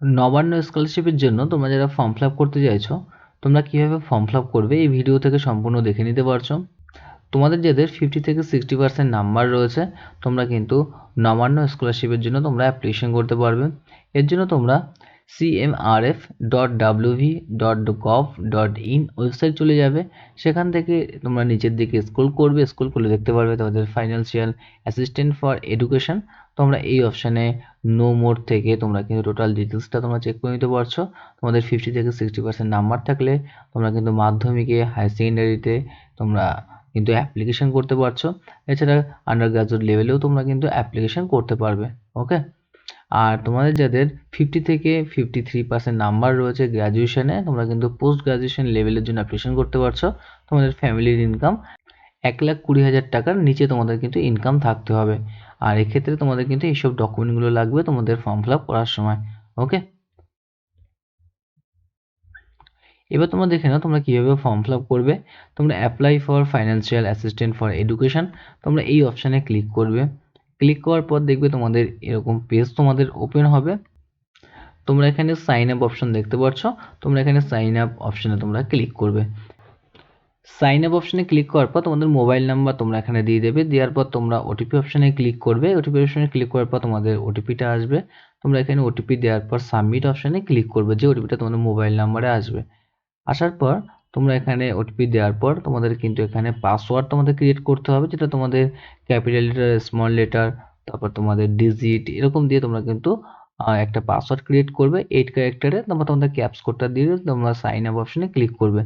নবান্ন স্কলারশিপের জন্য তোমরা যারা ফর্ম ফিল আপ করতে চাইছো, তোমরা কীভাবে ফর্ম ফিল আপ করবে এই ভিডিও থেকে সম্পূর্ণ দেখে নিতে পারছ। তোমাদের যাদের ফিফটি থেকে সিক্সটি পার্সেন্ট নাম্বার রয়েছে, তোমরা কিন্তু নবান্ন স্কলারশিপের জন্য তোমরা অ্যাপ্লিকেশন করতে পারবে। এর জন্য তোমরা CMRF dot dot dot in website চলে যাবে। সেখান থেকে তোমরা নিচের দিকে স্ক্রল করবে স্ক্রল করলে দেখতে পারবে তোমাদের ফাইন্যান্সিয়াল অ্যাসিস্ট্যান্ট ফর এডুকেশন তোমরা এই অপশানে নো মোড থেকে তোমরা কিন্তু টোটাল ডিটেলসটা তোমরা চেক করে নিতে পারছ। তোমাদের ফিফটি থেকে সিক্সটি পার্সেন্ট নাম্বার থাকলে তোমরা কিন্তু মাধ্যমিকে হায়ার সেকেন্ডারিতে তোমরা কিন্তু অ্যাপ্লিকেশন করতে পারছ। এছাড়া আন্ডার গ্রাজুয়েট লেভেলেও তোমরা কিন্তু অ্যাপ্লিকেশন করতে পারবে ওকে আর তোমাদের যাদের ফিফটি থেকে ফিফটি থ্রি পার্সেন্ট নাম্বার রয়েছে গ্র্যাজুয়েশনে তোমরা কিন্তু পোস্ট গ্র্যাজুয়েশন লেভেলের জন্য অ্যাপ্লিকেশন করতে পারছ। তোমাদের ফ্যামিলির ইনকাম এক লাখ কুড়ি হাজার টাকার নিচে তোমাদের কিন্তু ইনকাম থাকতে হবে। আর এক্ষেত্রে তোমাদের কিন্তু এইসব ডকুমেন্টগুলো লাগবে তোমাদের ফর্ম ফিল আপ করার সময় ওকে এবার তোমরা দেখে নাও তোমরা কীভাবে ফর্ম ফিল আপ করবে। তোমরা apply for financial assistant for education তোমরা এই অপশানে ক্লিক করবে। ক্লিক করার পর দেখবে তোমাদের এরকম পেজ তোমাদের ওপেন হবে। তোমরা এখানে সাইন আপ অপশন দেখতে পাচ্ছ তোমরা এখানে সাইন আপ অপশানে তোমরা ক্লিক করবে। সাইন আপ অপশানে ক্লিক করার পর তোমাদের মোবাইল নাম্বার তোমরা এখানে দিয়ে দেবে। দেওয়ার পর তোমরা ওটিপি অপশানে ক্লিক করবে। ওটিপি অপশানে ক্লিক করার পর তোমাদের ওটিপিটা আসবে। তোমরা এখানে ওটিপি দেওয়ার পর সাবমিট অপশানে ক্লিক করবে যে ওটিপিটা তোমাদের মোবাইল নাম্বারে আসবে। আসার পর তোমরা এখানে ওটিপি দেওয়ার পর তোমাদের কিন্তু এখানে পাসওয়ার্ড তোমাদের ক্রিয়েট করতে হবে, যেটা তোমাদের ক্যাপিটাল লেটার স্মল লেটার তারপর তোমাদের ডিজিট এরকম দিয়ে তোমরা কিন্তু একটা পাসওয়ার্ড ক্রিয়েট করবে। এইট ক্যারেক্টারে তারপর তোমাদের ক্যাপস কোডটা দিয়ে তোমরা সাইন আপ অপশনে ক্লিক করবে।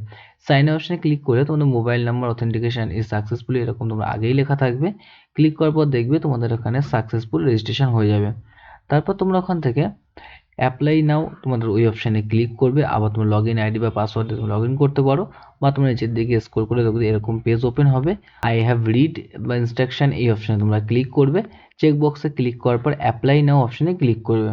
সাইন আপ অপশনে ক্লিক করে তোমাদের mobile number authentication is successfully এরকম তোমরা আগেই লেখা থাকবে। ক্লিক করার পর দেখবে তোমাদের ওখানে সাকসেসফুল রেজিস্ট্রেশন হয়ে যাবে। তারপর তোমরা ওখান থেকে অ্যাপ্লাই নাও তোমাদের ওই অপশানে ক্লিক করবে, আবার তোমার লগ ইন আইডি বা পাসওয়ার্ড তুমি লগ ইন করতে পারো বা তোমরা নিচের দিকে স্ক্রল করে দেখবে এরকম পেজ ওপেন হবে। আই হ্যাভ রিড বা ইনস্ট্রাকশন এই অপশানে তোমরা ক্লিক করবে। চেক বক্সে ক্লিক করার পর অ্যাপ্লাই নাও অপশানে ক্লিক করবে।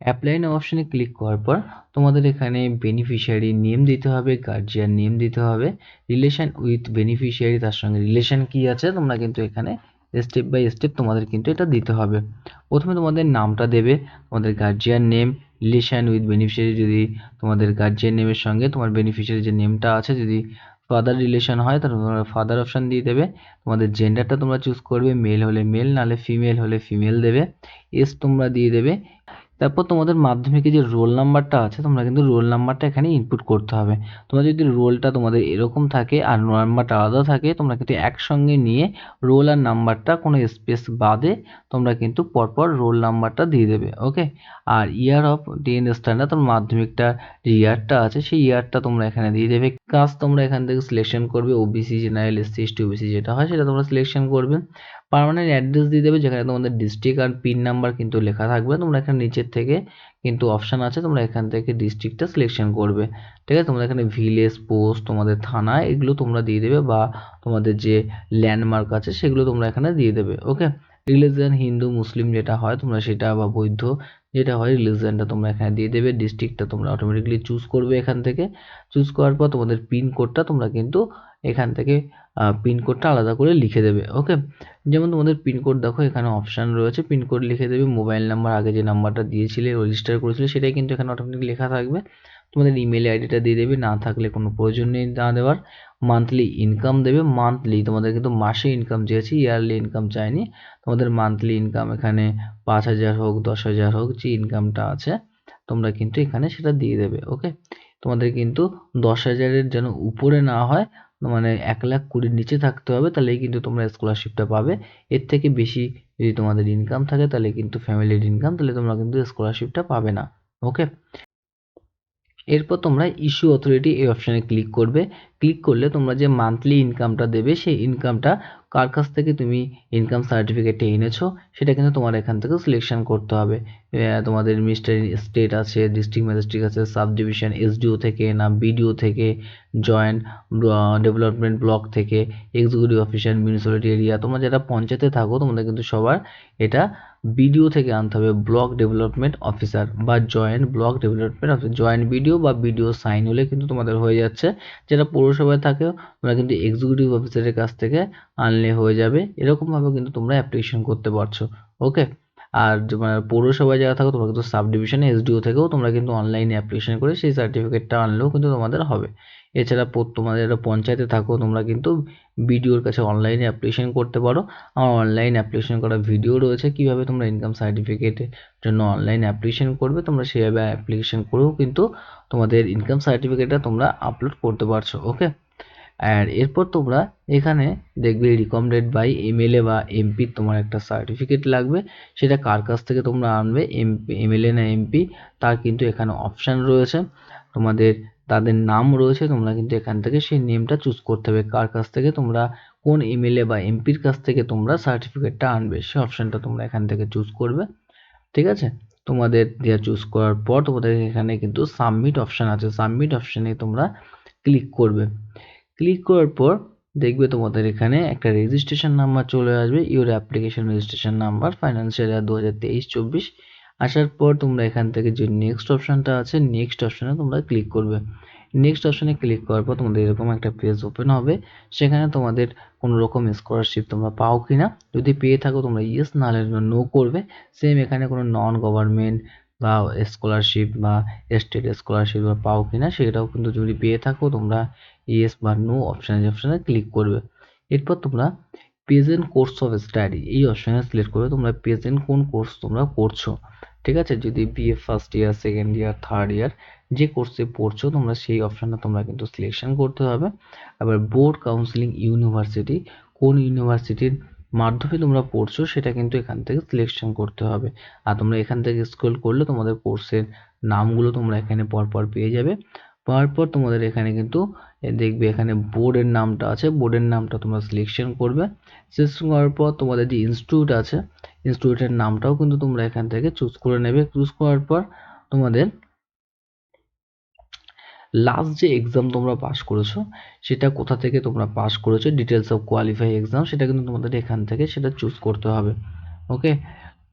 অ্যাপ্লাই নাও অপশানে ক্লিক করার পর তোমাদের এখানে বেনিফিশিয়ারি নেম দিতে হবে গার্জিয়ান নেম দিতে হবে। রিলেশন উইথ বেনিফিশিয়ারি তার সঙ্গে রিলেশান কী আছে তোমরা কিন্তু এখানে স্টেপ বাই স্টেপ তোমাদের কিন্তু এটা দিতে হবে। প্রথমে তোমাদের নামটা দেবে, তোমাদের guardian name relation with beneficiary যদি তোমাদের গার্জিয়ান নেমের সঙ্গে তোমার বেনিফিশিয়ারি যে নেমটা আছে যদি ফাদার রিলেশান হয়, তাহলে তোমরা ফাদার অপশান দিয়ে দেবে। তোমাদের জেন্ডারটা তোমরা চুজ করবে মেল হলে মেল নাহলে ফিমেল হলে ফিমেল দেবে। এস তোমরা দিয়ে দেবে। তারপর তোমাদের মাধ্যমিকে যে রোল নাম্বারটা আছে, তোমরা কিন্তু রোল নাম্বারটা এখানে ইনপুট করতে হবে। তোমরা যদি রোলটা তোমাদের এরকম থাকে আর নাম্বারটা আলাদা থাকে, তোমরা কিন্তু একসঙ্গে নিয়ে রোল আর নাম্বারটা কোনো স্পেস বাদে তোমরা কিন্তু পরপর রোল নাম্বারটা দিয়ে দেবে ওকে আর ইয়ার অফ টেন স্ট্যান্ডার্ড তোমার মাধ্যমিকটা যে ইয়ারটা আছে, সেই ইয়ারটা তোমরা এখানে দিয়ে দেবে। কাজ তোমরা এখান থেকে সিলেকশন করবে OBC general SC ST OBC যেটা হয়, সেটা তোমরা সিলেকশন করবে। পার্মানেন্ট অ্যাড্রেস দিয়ে দেবে, যেখানে তোমাদের ডিস্ট্রিক্ট আর পিন নাম্বার কিন্তু লেখা থাকবে। তোমরা এখানে নিচের থেকে কিন্তু অপশান আছে, তোমরা এখান থেকে ডিস্ট্রিক্টটা সিলেকশন করবে। ঠিক আছে? তোমরা এখানে ভিলেজ পোস্ট তোমাদের থানা, এগুলো তোমরা দিয়ে দেবে বা তোমাদের যে ল্যান্ডমার্ক আছে, সেগুলো তোমরা এখানে দিয়ে দেবে। ওকে রিলিজিয়ান হিন্দু মুসলিম যেটা হয়, তোমরা সেটা বা বৌদ্ধ যেটা হয় রিলিজিয়ানটা তোমরা এখানে দিয়ে দেবে। ডিস্ট্রিক্টটা তোমরা অটোমেটিকলি চুজ করবে এখান থেকে। চুজ করার পর তোমাদের পিন কোডটা তোমরা কিন্তু এখান থেকে পিনকোডটা আলাদা করে লিখে দেবে ওকে যেমন তোমাদের পিনকোড দেখো, এখানে অপশান রয়েছে পিনকোড লিখে দেবে মোবাইল নাম্বার আগে যে নাম্বারটা দিয়েছিলে রেজিস্টার করেছিলে, সেটাই কিন্তু এখানে অটোমেটিক লেখা থাকবে। তোমাদের ইমেল আইডিটা দিয়ে দেবে, না থাকলে কোনো প্রয়োজন নেই না দেওয়ার। মান্থলি ইনকাম দেবে মান্থলি তোমাদের কিন্তু মাসে ইনকাম চেয়েছি ইয়ারলি ইনকাম চাইনি। তোমাদের মান্থলি ইনকাম এখানে পাঁচ হাজার হোক, দশ হাজার হোক, যে ইনকামটা আছে, তোমরা কিন্তু এখানে সেটা দিয়ে দেবে ওকে তোমাদের কিন্তু দশ হাজারের যেন উপরে না হয় মানে এক লাখ কুড়ির নিচে থাকতে হবে, তাহলেই কিন্তু তোমরা স্কলারশিপটা পাবে। এর থেকে বেশি যদি তোমাদের ইনকাম থাকে, তাহলে কিন্তু ফ্যামিলির ইনকাম তাহলে তোমরা কিন্তু স্কলারশিপটা পাবে না। ওকে এরপর তোমরা ইস্যু অথরিটি এই অপশানে ক্লিক করবে। ক্লিক করলে তোমরা যে মান্থলি ইনকামটা দেবে, সেই ইনকামটা কার কাছ থেকে তুমি ইনকাম সার্টিফিকেটে এনেছো, সেটা কিন্তু তোমার এখান থেকে সিলেকশন করতে হবে। তোমাদের মিস্টার স্টেট আছে ডিস্ট্রিক্ট ম্যাজিস্ট্রেট আছে সাব ডিভিশন এসডিও থেকে না বিডিও থেকে জয়েন্ট ডেভেলপমেন্ট ব্লক থেকে এক্সিকিউটিভ অফিসার মিউনিসিপ্যালিটি এরিয়া তোমরা যারা পঞ্চায়েতে থাকো তোমাদের কিন্তু সবার এটা বিডিও থেকে আনতে হবে ব্লক ডেভেলপমেন্ট অফিসার বা joint block development officer joint BDO বা বিডিও সাইন হলে কিন্তু তোমাদের হয়ে যাচ্ছে। যেটা পৌরসভায় থাকে তোমরা কিন্তু এক্সিকিউটিভ অফিসারের কাছ থেকে আনলে হয়ে যাবে। এরকমভাবে কিন্তু তোমরা অ্যাপ্লিকেশন করতে পারছ। ওকে আর মানে পৌরসভায় যারা থাকো, তোমরা কিন্তু সাব ডিভিশনে এসডিও থেকেও তোমরা কিন্তু অনলাইনে অ্যাপ্লিকেশন করে সেই সার্টিফিকেটটা আনলেও কিন্তু তোমাদের হবে। এছাড়া তোমাদের একটা পঞ্চায়েতে থাকো, তোমরা কিন্তু বিডিওর কাছে অনলাইনে অ্যাপ্লিকেশন করতে পারো। আমার অনলাইন অ্যাপ্লিকেশন করা ভিডিও রয়েছে, কীভাবে তোমরা ইনকাম সার্টিফিকেটের জন্য অনলাইন অ্যাপ্লিকেশন করবে, তোমরা সেভাবে অ্যাপ্লিকেশন করেও কিন্তু তোমাদের ইনকাম সার্টিফিকেটটা তোমরা আপলোড করতে পারছ ওকে আর এরপর তোমরা এখানে দেখবে রিকমেন্ডেড বাই এমএলএ বা এমপির তোমার একটা সার্টিফিকেট লাগবে। সেটা কার কাছ থেকে তোমরা আনবে? এমপি এমএলএ না এমপি তার কিন্তু এখানে অপশান রয়েছে। তোমাদের, তাদের নাম রয়েছে, তোমরা কিন্তু এখান থেকে সেই নেমটা চুজ করতে হবে। কার কাছ থেকে তোমরা, কোন এমএলএ বা এমপির কাছ থেকে তোমরা সার্টিফিকেটটা আনবে? সেই অপশানটা তোমরা এখান থেকে চুজ করবে। ঠিক আছে? তোমাদের দেওয়া চুজ করার পর তোমাদের এখানে কিন্তু সাবমিট অপশান আছে। সাবমিট অপশানে তোমরা ক্লিক করবে। ক্লিক করার পর দেখবে তোমাদের এখানে একটা রেজিস্ট্রেশন নাম্বার চলে আসবে your application registration number financial year দু হাজার তেইশ চব্বিশ আসার পর তোমরা এখান থেকে যে নেক্সট অপশানটা আছে নেক্সট অপশানে তোমরা ক্লিক করবে। নেক্সট অপশানে ক্লিক করার পর তোমাদের এরকম একটা পেজ ওপেন হবে, সেখানে তোমাদের কোনো রকম স্কলারশিপ তোমরা পাও কি না যদি পেয়ে থাকো তোমরা ইয়েস নাহলে নো করবে। সেম এখানে কোনো নন গভর্নমেন্ট বা স্কলারশিপ বা স্টেট স্কলারশিপ বা পাও কি না সেটাও কিন্তু যদি পেয়ে থাকো, তোমরা ইয়েস বা নো অপশানে অপশানে ক্লিক করবে। এরপর তোমরা প্রেজেন্ট কোর্স অফ স্টাডি এই অপশানে সিলেক্ট করবে তোমরা প্রেজেন্ট কোন কোর্স তোমরা করছ, ঠিক আছে? যদি BA first year second year third year যে কোর্সে পড়ছো, তোমরা সেই অপশানটা তোমরা কিন্তু সিলেকশন করতে হবে। আবার বোর্ড কাউন্সিলিং ইউনিভার্সিটি কোন ইউনিভার্সিটির মাধ্যমে তোমরা পড়ছো, সেটা কিন্তু এখান থেকে সিলেকশন করতে হবে। আর তোমরা এখান থেকে স্ক্রল করলে তোমাদের কোর্সের নামগুলো তোমরা এখানে পরপর পেয়ে যাবে। পাওয়ার পর তোমাদের এখানে কিন্তু দেখবে এখানে বোর্ডের নামটা আছে বোর্ডের নামটা তোমরা সিলেকশন করবে। সিলেকশন করার পর তোমাদের যে ইনস্টিটিউট আছে ইনস্টিটিউটের নামটাও কিন্তু তোমরা এখান থেকে চুজ করে নেবে। চুজ করার পর তোমাদের লাস্ট যে এক্সাম তোমরা পাস করেছ, সেটা কোথা থেকে তোমরা পাস করেছ ডিটেলস অফ কোয়ালিফাই এক্সাম সেটা কিন্তু তোমাদের এখান থেকে সেটা চুজ করতে হবে ওকে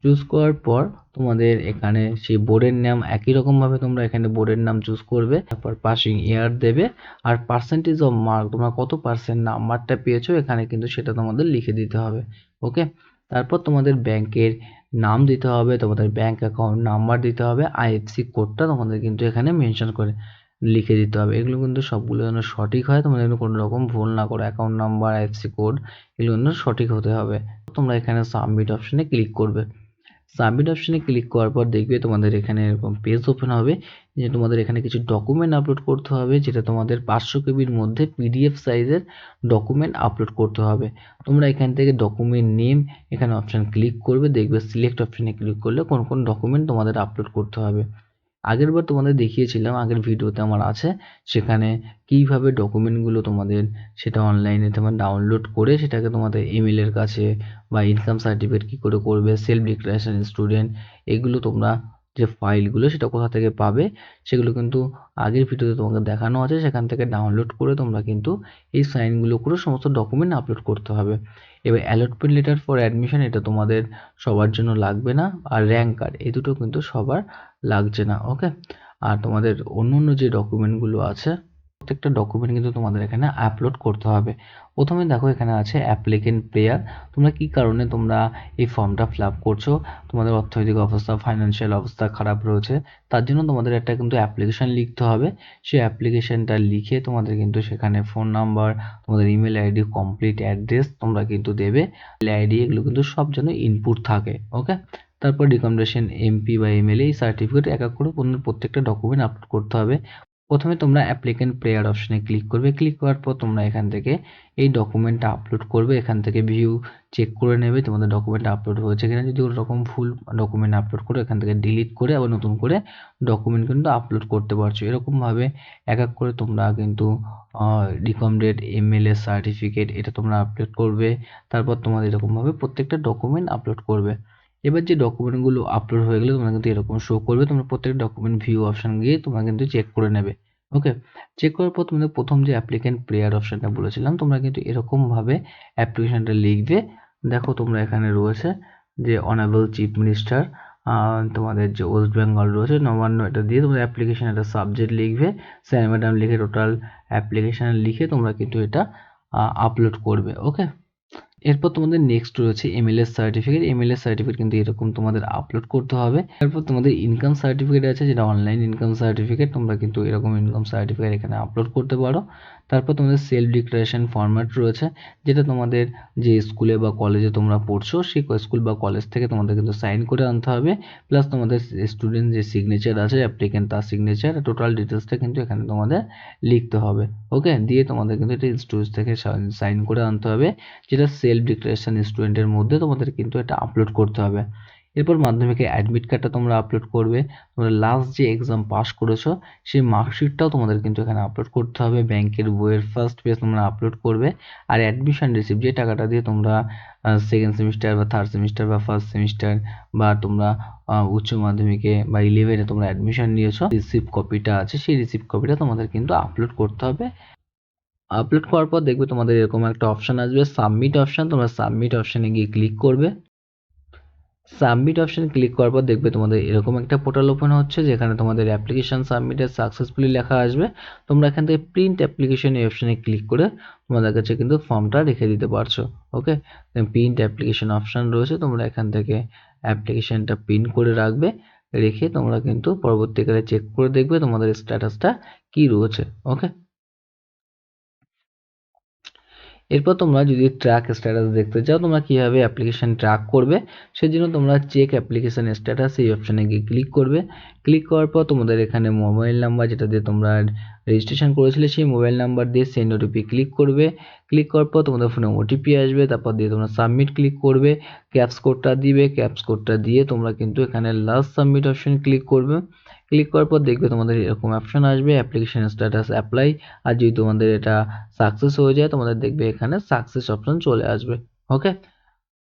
চুজ করার পর তোমাদের এখানে সেই বোর্ডের নাম একই রকমভাবে তোমরা এখানে বোর্ডের নাম চুজ করবে, তারপর পাসিং ইয়ার দেবে, আর পার্সেন্টেজ অফ মার্ক তোমরা কত পার্সেন্ট নাম্বারটা পেয়েছ, এখানে কিন্তু সেটা তোমাদের লিখে দিতে হবে ওকে তারপর তোমাদের ব্যাংকের নাম দিতে হবে, তোমাদের ব্যাংক অ্যাকাউন্ট নাম্বার দিতে হবে আইএফসি কোডটা তোমাদের কিন্তু এখানে মেনশন করে। লিখে দিতে হবে। এগুলো কিন্তু সবগুলো যেন সঠিক হয় তোমাদের যেন কোনো রকম ভুল না করো। অ্যাকাউন্ট নাম্বার আইএফসি কোড এগুলো কিন্তু সঠিক হতে হবে। তোমরা এখানে সাবমিট অপশানে ক্লিক করবে। সাবমিট অপশানে ক্লিক করার পর দেখবে তোমাদের এখানে এরকম পেজ ওপেন হবে, যে তোমাদের এখানে কিছু ডকুমেন্ট আপলোড করতে হবে, যেটা তোমাদের পাঁচশো কেবির মধ্যে পিডিএফ সাইজের ডকুমেন্ট আপলোড করতে হবে। তোমরা এখান থেকে ডকুমেন্ট নেম এখানে অপশান ক্লিক করবে, দেখবে সিলেক্ট অপশানে ক্লিক করলে কোন কোন ডকুমেন্ট তোমাদের আপলোড করতে হবে। আগের বার তোমাদের দেখিয়েছিলাম, আগের ভিডিওতে আমার আছে, সেখানে কীভাবে ডকুমেন্টগুলো তোমাদের সেটা অনলাইনে তোমার ডাউনলোড করে সেটাকে তোমাদের ইমেলের কাছে বা ইনকাম সার্টিফিকেট কী করে করবে সেলফ ডিক্লারেশন স্টুডেন্ট এগুলো তোমরা যে ফাইলগুলো সেটা কোথা থেকে পাবে, সেগুলো কিন্তু আগের ভিডিওতে তোমাকে দেখানো আছে, সেখান থেকে ডাউনলোড করে তোমরা কিন্তু এই সাইনগুলো করে সমস্ত ডকুমেন্ট আপলোড করতে হবে। এবার অ্যালটমেন্ট লেটার ফর অ্যাডমিশন এটা তোমাদের সবার জন্য লাগবে না, আর র্যাঙ্ক কার্ড এই দুটো কিন্তু সবার লাগছে না ওকে আর তোমাদের অন্য অন্য যে ডকুমেন্টগুলো আছে প্রত্যেকটা ডকুমেন্ট কিন্তু তোমাদের এখানে আপলোড করতে হবে। প্রথমে দেখো এখানে আছে অ্যাপ্লিকেন্ট প্লেয়ার তোমরা কি কারণে তোমরা এই ফর্মটা ফিল আপ করছ? তোমাদের অর্থনৈতিক অবস্থা ফাইন্যান্সিয়াল অবস্থা খারাপ রয়েছে। তার জন্য তোমাদের একটা কিন্তু অ্যাপ্লিকেশন লিখতে হবে। সেই অ্যাপ্লিকেশনটা লিখে তোমাদের কিন্তু সেখানে ফোন নাম্বার তোমাদের ইমেল আইডি কমপ্লিট অ্যাড্রেস তোমরা কিন্তু দেবে। আইডি এগুলো কিন্তু সব যেন ইনপুট থাকে ওকে তারপর রিকমেন্ডেশন এমপি বা এমএলএ এই সার্টিফিকেট এক এক করে প্রত্যেকটা ডকুমেন্ট আপলোড করতে হবে। প্রথমে তোমরা অ্যাপ্লিকেন্ট প্লেয়ার অপশনে ক্লিক করবে। ক্লিক করার পর তোমরা এখান থেকে এই ডকুমেন্টটা আপলোড করবে। এখান থেকে ভিউ চেক করে নেবে, তোমাদের ডকুমেন্টটা আপলোড হয়েছে কিনা। যদি রকম ফুল ডকুমেন্ট আপলোড করো, এখান থেকে ডিলিট করে আবার নতুন করে ডকুমেন্ট কিন্তু আপলোড করতে পারছ। এরকমভাবে এক এক করে তোমরা কিন্তু রিকমেন্ডেড এমএলএ সার্টিফিকেট এটা তোমরা আপলোড করবে। তারপর তোমাদের এরকমভাবে প্রত্যেকটা ডকুমেন্ট আপলোড করবে। এবার যে ডকুমেন্টগুলো আপলোড হয়ে গেলে তোমরা কিন্তু এরকম শো করবে। তোমরা প্রত্যেকটা ডকুমেন্ট ভিউ অপশান গিয়ে তোমরা কিন্তু চেক করে নেবে। ওকে চেক করার পর তোমাদের প্রথম যে অ্যাপ্লিকেন্ট প্রেয়ার অপশানটা বলেছিলাম, তোমরা কিন্তু এরকমভাবে অ্যাপ্লিকেশানটা লিখবে। দেখো তোমরা এখানে রয়েছে যে অনারেবল চিফ মিনিস্টার তোমাদের যে ওয়েস্ট বেঙ্গল রয়েছে, নবান্ন এটা দিয়ে তোমরা অ্যাপ্লিকেশান একটা সাবজেক্ট লিখবে। স্যার ম্যাডাম লিখে টোটাল অ্যাপ্লিকেশান লিখে তোমরা কিন্তু এটা আপলোড করবে। ওকে এরপর তোমাদের নেক্সট রয়েছে এমএলএস সার্টিফিকেট এমএলএস সার্টিফিকেট কিন্তু এরকম তোমাদের আপলোড করতে হবে। এরপর তোমাদের ইনকাম সার্টিফিকেট আছে, যেটা অনলাইন ইনকাম সার্টিফিকেট তোমরা কিন্তু এরকম ইনকাম সার্টিফিকেট এখানে আপলোড করতে পারো। তারপর তোমাদের সেলফ ডিক্লারেশন ফরম্যাট রয়েছে, যেটা তোমাদের যে স্কুলে বা কলেজে তোমরা পড়ছো, সেই স্কুল বা কলেজ থেকে তোমাদের কিন্তু সাইন করে আনতে হবে। প্লাস তোমাদের স্টুডেন্ট যে সিগনেচার আছে অ্যাপ্লিকেন্ট তার সিগনেচার টোটাল ডিটেলসটা কিন্তু এখানে তোমাদের লিখতে হবে। ওকে দিয়ে তোমাদের কিন্তু এটা স্টুডেন্ট থেকে সাইন করে আনতে হবে, যেটা সেলফ ডিক্লারেশন স্টুডেন্টের মধ্যে তোমাদের কিন্তু এটা আপলোড করতে হবে। এরপর মাধ্যমিকে অ্যাডমিট কার্ডটা তোমরা আপলোড করবে। তোমরা লাস্ট যে এক্সাম পাস করেছ, সেই মার্কশিটটাও তোমাদের কিন্তু এখানে আপলোড করতে হবে। ব্যাংকের বইয়ের ফার্স্ট পেজ তোমরা আপলোড করবে। আর অ্যাডমিশন রিসিপ্ট যে টাকাটা দিয়ে তোমরা সেকেন্ড সেমিস্টার বা থার্ড সেমিস্টার বা ফার্স্ট সেমিস্টার বা তোমরা উচ্চ মাধ্যমিকে বা ইলেভেনে তোমরা অ্যাডমিশন নিয়েছো রিসিপ্ট কপিটা আছে, সেই রিসিপ্ট কপিটা তোমাদের কিন্তু আপলোড করতে হবে। আপলোড করার পর দেখবে তোমাদের এরকম একটা অপশান আসবে সাবমিট অপশান তোমরা সাবমিট অপশানে গিয়ে ক্লিক করবে। সাবমিট অপশানে ক্লিক করার পর দেখবে তোমাদের এরকম একটা পোর্টাল ওপেন হচ্ছে, যেখানে তোমাদের অ্যাপ্লিকেশান সাবমিটেড সাকসেসফুলি লেখা আসবে। তোমরা এখান থেকে প্রিন্ট অ্যাপ্লিকেশন এই অপশানে ক্লিক করে তোমাদের কাছে কিন্তু ফর্মটা রেখে দিতে পারছ ওকে প্রিন্ট অ্যাপ্লিকেশন অপশান রয়েছে, তোমরা এখান থেকে অ্যাপ্লিকেশানটা প্রিন্ট করে রাখবে, রেখে তোমরা কিন্তু পরবর্তীকালে চেক করে দেখবে তোমাদের স্ট্যাটাসটা কী রয়েছে ওকে এরপর তোমরা যদি ট্র্যাক স্ট্যাটাস দেখতে চাও, তোমরা কীভাবে অ্যাপ্লিকেশান ট্র্যাক করবে, সেজন্য তোমরা চেক অ্যাপ্লিকেশান স্ট্যাটাস এই অপশানে গিয়ে ক্লিক করবে। ক্লিক করার পর তোমাদের এখানে মোবাইল নাম্বার যেটা দিয়ে তোমরা রেজিস্ট্রেশন করেছিলে, সেই মোবাইল নাম্বার দিয়ে সেন্ড ওটিপি ক্লিক করবে। ক্লিক করার পর তোমাদের ফোনে ওটিপি আসবে, তারপর দিয়ে তোমরা সাবমিট ক্লিক করবে। ক্যাপস কোডটা দিবে ক্যাপস কোডটা দিয়ে তোমরা কিন্তু এখানে লাস্ট সাবমিট অপশন ক্লিক করবে। ক্লিক করার পর দেখবে তোমাদের এরকম অপশন আসবে অ্যাপ্লিকেশন স্ট্যাটাস অ্যাপ্লাই আর যদি তোমাদের এটা সাকসেস হয়ে যায়, তোমাদের দেখবে এখানে সাকসেস অপশন চলে আসবে ওকে